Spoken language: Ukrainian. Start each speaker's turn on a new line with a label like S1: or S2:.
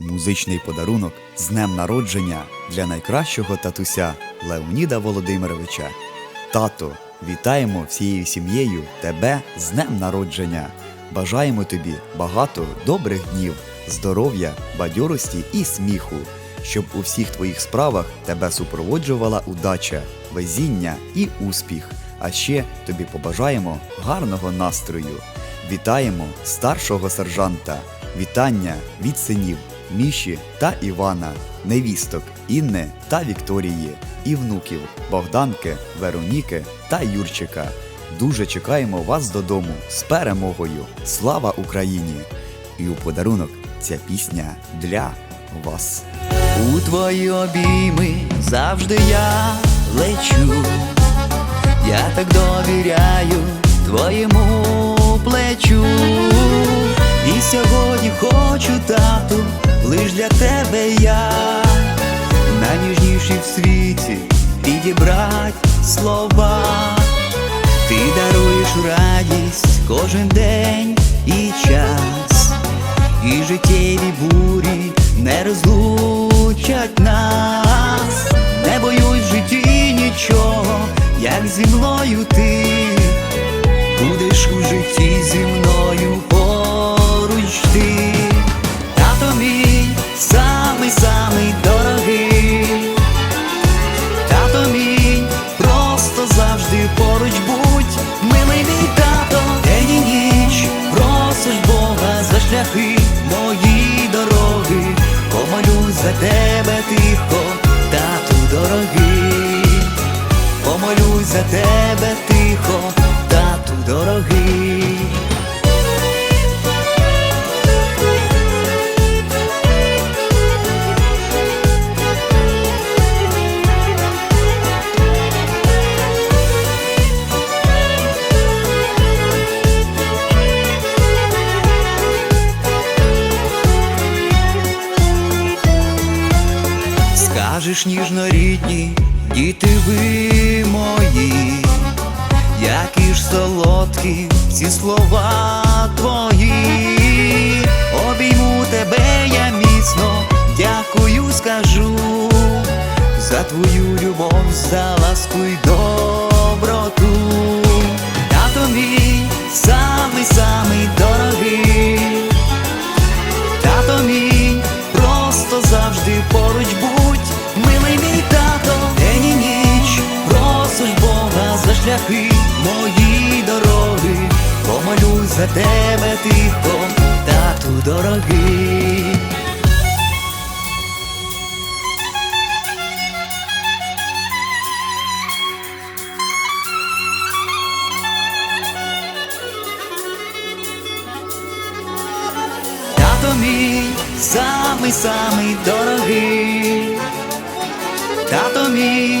S1: Музичний подарунок з днем народження для найкращого татуся Леоніда Володимировича. Тато, вітаємо всією сім'єю тебе з днем народження. Бажаємо тобі багато добрих днів, здоров'я, бадьорості і сміху, щоб у всіх твоїх справах тебе супроводжувала удача, везіння і успіх. А ще тобі побажаємо гарного настрою. Вітаємо старшого сержанта, вітання від синів Міші та Івана, невісток Інни та Вікторії, і внуків Богданки, Вероніки та Юрчика. Дуже чекаємо вас додому з перемогою. Слава Україні! І у подарунок ця пісня для вас.
S2: У твої обійми завжди я лечу, я так довіряю твоєму плечу. І сьогодні хочу, тату, лиш для тебе я, найніжніші в світі підібрать слова. Ти даруєш радість кожен день і час, і життєві бурі не розлучать нас. Не боюсь в житті нічого, як зі мною ти будеш у житті зі мною поруч Скажеш ніжно діти ви мої, які ж солодкі ці слова твої, обійму тебе я міцно, дякую, скажу за твою любов, за ласку й доброту. Тато мій самий самий дорогий. Шляхи мої дороги, помолюсь за тебе тихо, тату дорогий. Тато мій самий самий дорогий, тато мій,